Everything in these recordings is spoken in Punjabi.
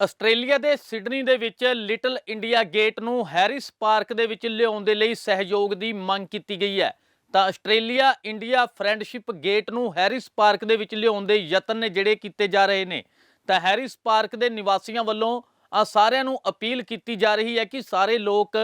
ਆਸਟ੍ਰੇਲੀਆ ਦੇ ਸਿਡਨੀ ਦੇ ਵਿੱਚ ਲਿਟਲ ਇੰਡੀਆ ਗੇਟ ਨੂੰ ਹੈਰਿਸ ਪਾਰਕ ਦੇ ਵਿੱਚ ਲਿਆਉਣ ਦੇ ਲਈ ਸਹਿਯੋਗ ਦੀ ਮੰਗ ਕੀਤੀ ਗਈ ਹੈ। ਤਾਂ ਆਸਟ੍ਰੇਲੀਆ ਇੰਡੀਆ ਫਰੈਂਡਸ਼ਿਪ ਗੇਟ ਨੂੰ ਹੈਰਿਸ ਪਾਰਕ ਦੇ ਵਿੱਚ ਲਿਆਉਣ ਦੇ ਯਤਨ ਨੇ ਜਿਹੜੇ ਕੀਤੇ ਜਾ ਰਹੇ ਨੇ। ਤਾਂ ਹੈਰਿਸ ਪਾਰਕ ਦੇ ਨਿਵਾਸੀਆਂ ਵੱਲੋਂ ਆ ਸਾਰਿਆਂ ਨੂੰ ਅਪੀਲ ਕੀਤੀ ਜਾ ਰਹੀ ਹੈ ਕਿ ਸਾਰੇ ਲੋਕ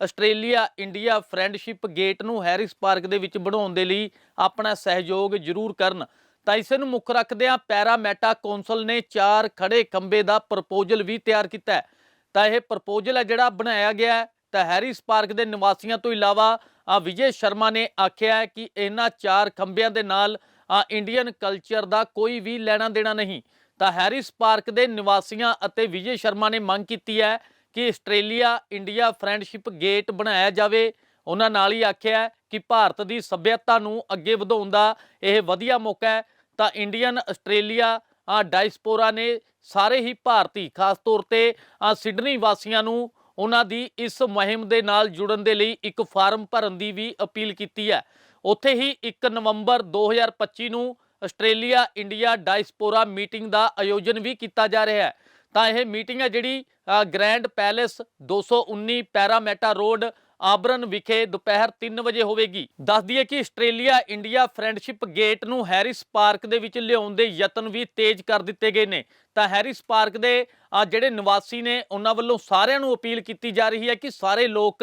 ਆਸਟ੍ਰੇਲੀਆ ਇੰਡੀਆ ਫਰੈਂਡਸ਼ਿਪ ਗੇਟ ਨੂੰ ਹੈਰਿਸ ਪਾਰਕ ਦੇ ਵਿੱਚ ਬਣਾਉਣ ਦੇ ਲਈ ਆਪਣਾ ਸਹਿਯੋਗ ਜ਼ਰੂਰ ਕਰਨ। ਤਾਂ ਇਸ ਨੂੰ ਮੁੱਖ ਰੱਖਦਿਆਂ ਪੈਰਾਮੈਟਾ ਕੌਂਸਲ ਨੇ ਚਾਰ ਖੜੇ ਖੰਬੇ ਦਾ ਪ੍ਰਪੋਜ਼ਲ ਵੀ ਤਿਆਰ ਕੀਤਾ ਹੈ। ਤਾਂ ਇਹ ਪ੍ਰਪੋਜ਼ਲ ਹੈ ਜਿਹੜਾ ਬਣਾਇਆ ਗਿਆ ਹੈ। ਤਾਂ ਹੈਰਿਸ ਪਾਰਕ ਦੇ ਨਿਵਾਸੀਆਂ ਤੋਂ ਇਲਾਵਾ ਆ ਵਿਜੇ ਸ਼ਰਮਾ ਨੇ ਆਖਿਆ ਹੈ ਕਿ ਇਹਨਾਂ ਚਾਰ ਖੰਬਿਆਂ ਦੇ ਨਾਲ ਆ ਇੰਡੀਅਨ ਕਲਚਰ ਦਾ ਕੋਈ ਵੀ ਲੈਣਾ ਦੇਣਾ ਨਹੀਂ। ਤਾਂ ਹੈਰਿਸ ਪਾਰਕ ਦੇ ਨਿਵਾਸੀਆਂ ਅਤੇ ਵਿਜੇ ਸ਼ਰਮਾ ਨੇ ਮੰਗ ਕੀਤੀ ਹੈ ਕਿ ਆਸਟ੍ਰੇਲੀਆ ਇੰਡੀਆ ਫਰੈਂਡਸ਼ਿਪ ਗੇਟ ਬਣਾਇਆ ਜਾਵੇ। ਉਹਨਾਂ ਨਾਲ ਹੀ ਆਖਿਆ ਕਿ ਭਾਰਤ ਦੀ ਸੱਭਿਅਤਾ ਨੂੰ ਅੱਗੇ ਵਧਾਉਣ ਦਾ ਇਹ ਵਧੀਆ ਮੌਕਾ ਹੈ। ਤਾਂ ਇੰਡੀਅਨ, ਆਸਟ੍ਰੇਲੀਆ ਡਾਇਸਪੋਰਾ ਨੇ ਸਾਰੇ ਹੀ ਭਾਰਤੀ, ਖਾਸ ਤੌਰ ਤੇ ਸਿਡਨੀ ਵਾਸੀਆਂ ਨੂੰ ਉਹਨਾਂ ਦੀ ਇਸ ਮੁਹਿੰਮ ਦੇ ਨਾਲ ਜੁੜਨ ਦੇ ਲਈ ਇੱਕ ਫਾਰਮ ਭਰਨ ਦੀ ਵੀ ਅਪੀਲ ਕੀਤੀ ਹੈ। ਉੱਥੇ ਹੀ 1 ਨਵੰਬਰ 2025 ਨੂੰ ਆਸਟ੍ਰੇਲੀਆ, ਇੰਡੀਆ ਡਾਇਸਪੋਰਾ ਮੀਟਿੰਗ ਦਾ ਆਯੋਜਨ ਵੀ ਕੀਤਾ ਜਾ ਰਿਹਾ ਹੈ। ਤਾਂ ਇਹ ਮੀਟਿੰਗ ਹੈ ਜਿਹੜੀ Grand Palace 219 Parramatta Road Auburn ਵਿਖੇ ਦੁਪਹਿਰ 3 ਵਜੇ ਹੋਵੇਗੀ। ਦੱਸ ਦਈਏ ਕਿ ਆਸਟ੍ਰੇਲੀਆ ਇੰਡੀਆ ਫਰੈਂਡਸ਼ਿਪ ਗੇਟ ਨੂੰ ਹੈਰਿਸ ਪਾਰਕ ਦੇ ਵਿੱਚ ਲਿਆਉਣ ਦੇ ਯਤਨ ਵੀ ਤੇਜ਼ ਕਰ ਦਿੱਤੇ ਗਏ ਨੇ। ਤਾਂ ਹੈਰਿਸ ਪਾਰਕ ਦੇ ਅ, ਜਿਹੜੇ ਨਿਵਾਸੀ ਨੇ ਉਹਨਾਂ ਵੱਲੋਂ ਸਾਰਿਆਂ ਨੂੰ ਅਪੀਲ ਕੀਤੀ ਜਾ ਰਹੀ ਹੈ ਕਿ ਸਾਰੇ ਲੋਕ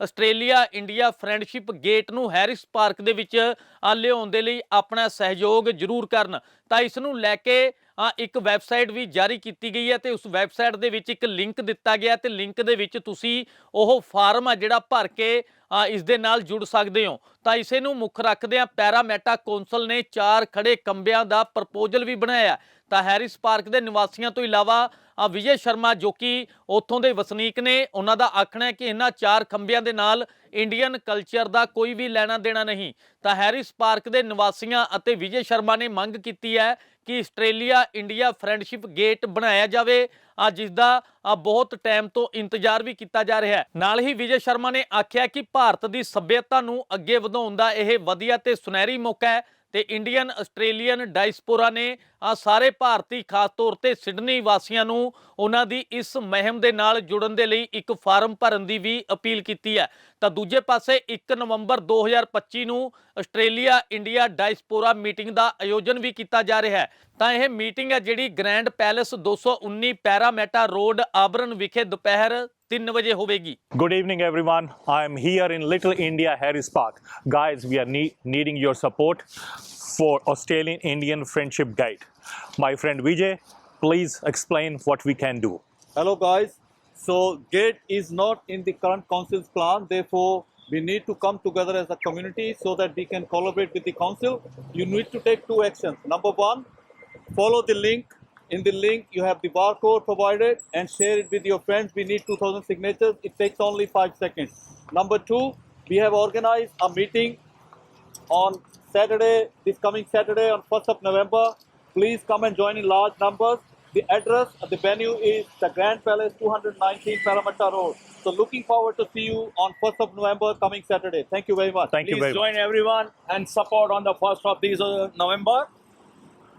ਆਸਟ੍ਰੇਲੀਆ ਇੰਡੀਆ ਫਰੈਂਡਸ਼ਿਪ ਗੇਟ ਨੂੰ ਹੈਰਿਸ ਪਾਰਕ ਦੇ ਵਿੱਚ ਅ, ਲਿਆਉਣ ਦੇ ਲਈ ਆਪਣਾ ਸਹਿਯੋਗ ਜ਼ਰੂਰ ਕਰਨ। ਤਾਂ ਇਸ ਨੂੰ ਲੈ ਕੇ ਇੱਕ ਵੈਬਸਾਈਟ ਵੀ ਜਾਰੀ ਕੀਤੀ ਗਈ ਹੈ ਤੇ ਉਸ ਵੈਬਸਾਈਟ ਦੇ ਵਿੱਚ ਇੱਕ ਲਿੰਕ ਦਿੱਤਾ ਗਿਆ ਤੇ ਲਿੰਕ ਦੇ ਵਿੱਚ ਤੁਸੀਂ ਉਹ ਫਾਰਮ ਆ ਜਿਹੜਾ ਭਰ ਕੇ ਇਸ ਦੇ ਨਾਲ ਜੁੜ ਸਕਦੇ ਹੋ। ਤਾਂ ਇਸੇ ਨੂੰ ਮੁੱਖ ਰੱਖਦਿਆਂ ਪੈਰਾਮੈਟਾ ਕੌਂਸਲ ਨੇ ਚਾਰ ਖੜੇ ਕੰਬਿਆਂ ਦਾ ਪ੍ਰਪੋਜ਼ਲ ਵੀ ਬਣਾਇਆ ਤਾਂ ਹੈਰਿਸ ਪਾਰਕ ਦੇ ਨਿਵਾਸੀਆਂ ਤੋਂ ਇਲਾਵਾ ਵਿਜੇ ਸ਼ਰਮਾ ਜੋ ਕਿ ਉੱਥੋਂ ਦੇ ਵਸਨੀਕ ਨੇ, ਉਹਨਾਂ ਦਾ ਆਖਣਾ ਹੈ ਕਿ ਇਹਨਾਂ ਚਾਰ ਖੰਭਿਆਂ ਦੇ ਨਾਲ ਇੰਡੀਅਨ ਕਲਚਰ ਦਾ ਕੋਈ ਵੀ ਲੈਣਾ ਦੇਣਾ ਨਹੀਂ। ਤਾਂ ਹੈਰਿਸ ਪਾਰਕ ਦੇ ਨਿਵਾਸੀਆਂ ਅਤੇ ਵਿਜੇ ਸ਼ਰਮਾ ਨੇ ਮੰਗ ਕੀਤੀ ਹੈ ਕਿ ਆਸਟ੍ਰੇਲੀਆ ਇੰਡੀਆ ਫਰੈਂਡਸ਼ਿਪ ਗੇਟ ਬਣਾਇਆ ਜਾਵੇ। ਆ ਜਿਸ ਦਾ ਆ ਬਹੁਤ ਟਾਈਮ ਤੋਂ ਇੰਤਜ਼ਾਰ ਵੀ ਕੀਤਾ ਜਾ ਰਿਹਾ ਹੈ। ਨਾਲ ਹੀ ਵਿਜੇ ਸ਼ਰਮਾ ਨੇ ਆਖਿਆ ਕਿ ਭਾਰਤ ਦੀ ਸੱਭਿਅਤਾ ਨੂੰ ਅੱਗੇ ਵਧਾਉਣ ਦਾ ਇਹ ਵਧੀਆ ਤੇ ਸੁਨਹਿਰੀ ਮੌਕਾ ਹੈ। ਤੇ ਇੰਡੀਅਨ, ਆਸਟ੍ਰੇਲੀਅਨ ਡਾਇਸਪੋਰਾ ਨੇ ਆ ਸਾਰੇ ਭਾਰਤੀ ਖਾਸ ਤੌਰ ਤੇ ਸਿਡਨੀ ਵਾਸੀਆਂ ਨੂੰ ਉਹਨਾਂ ਦੀ ਇਸ ਮੁਹਿੰਮ ਦੇ ਨਾਲ ਜੁੜਨ ਦੇ ਲਈ ਇੱਕ ਫਾਰਮ ਭਰਨ ਦੀ ਵੀ ਅਪੀਲ ਕੀਤੀ ਹੈ। ਤਾਂ ਦੂਜੇ ਪਾਸੇ 1 ਨਵੰਬਰ 2025 ਨੂੰ ਆਸਟ੍ਰੇਲੀਆ ਇੰਡੀਆ ਡਾਇਸਪੋਰਾ ਮੀਟਿੰਗ ਦਾ ਆਯੋਜਨ ਵੀ ਕੀਤਾ ਜਾ ਰਿਹਾ ਹੈ। ਤਾਂ ਇਹ ਮੀਟਿੰਗ ਹੈ ਜਿਹੜੀ grand palace 219 Parramatta road, Auburn ਵਿਖੇ ਦੁਪਹਿਰ good evening everyone. I am here in little india harris park. Guys we are needing your support for australian indian friendship guide. My friend vijay please explain what we can do. Hello guys. So gate is not in the current council's plan. Therefore we need to come together as a community so that we can collaborate with the council. You need to take two actions. Number 1 follow the link in the link, you have the barcode provided and share it with your friends. We need 2,000 signatures. It takes only five seconds. Number two, we have organized a meeting on Saturday, this coming Saturday on 1st of November. Please come and join in large numbers. The address of the venue is the Grand Palace 219 Parramatta Road. So looking forward to see you on 1st of November coming Saturday. Thank you very much. Thank you Please very join much. everyone and support on the first of these uh, November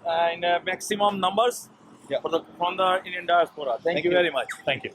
and uh, maximum numbers Yeah. for the from the Indian diaspora. Thank, Thank you you. very much. Thank you.